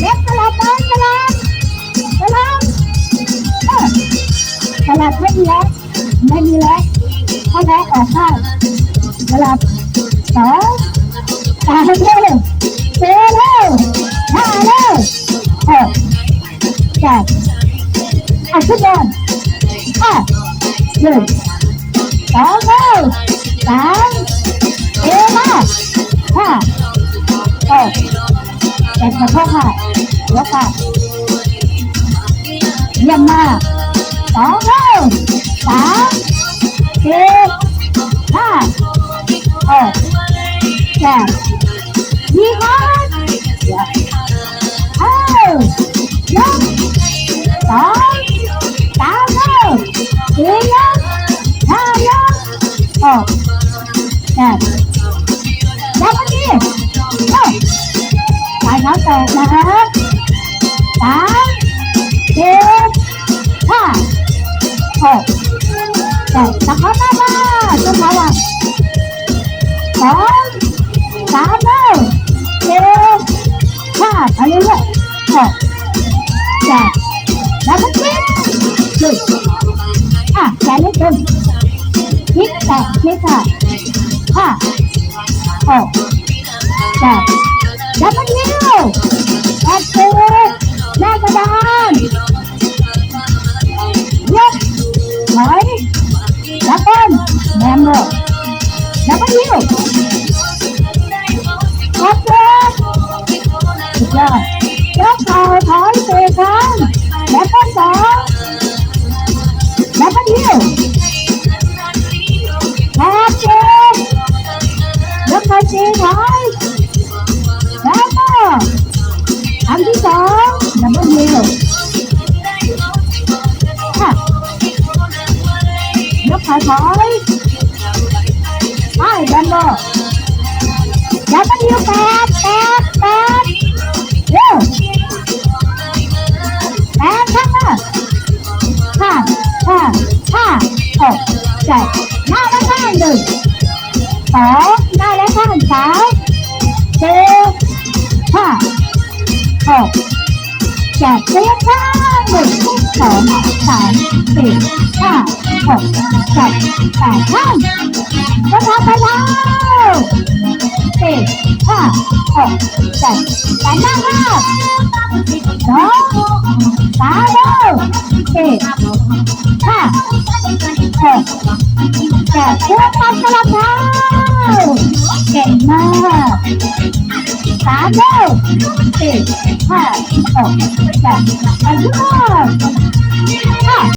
เล็บสลับเลยสลับสลับสลับไม่มีแล้วไม่มีแล้วถ้าแล้วออกข้างสลับสองสามเร็วเร็วเร็วเร็วห้าเร็วหกเจ็ดอะขึ้นบนอะหนึ่งสองเร็วสามเร็วมาก เจ็ดขอโทษค่ะยกค่ะเยี่ยมมากสองเร็วสามสี่ห้าหกเจ็ดยี่ห้าเอ้ายกสองสามเร็วสี่ยกห้ายกหกเจ็ดแล้ววันนี้เอ้า สายเขาแตกนะฮะสามสี่ห้าหกเจ็ดตะเขาหน้าบ้านต้นเขาอะสองสามเร็วสี่ห้าไปเรื่อยๆหกเจ็ดแล้วก็คิดหนึ่งอะแขนนิดนึงคิดแตะคิดค่ะห้าหกเจ็ด แล้วก็นิ้วแปดสิบสุดยอดยกเข่าถอยสี่ครั้งแล้ว ก็สองแล้วก็นิ้วแปดสิบยกเข่าอยแล้วก็อันที่สองดับเบิลนิ้วค่ะยกเข่าไปดันโบดับเบิลนิ้วแปดแปดแปดเร็วแปดข้างหน้าห้าห้าห้าหกเจ็ดหน้าและข้างหนึ่งสองหน้าและข้างสามสี่ห้าหกเจ็ดเรียกข้างหนึ่งสองสามสี่ห้า หกเจ็ดแปดข้างก็ทำไปแล้วสี่ห้าหกเจ็ดแปดหน้าห้าสองสามเร็วสี่ห้าหกเจ็ดเพื่อทำสลับเท้าเก่งมากสามเร็วสี่ห้าหกเจ็ดแปดเก้า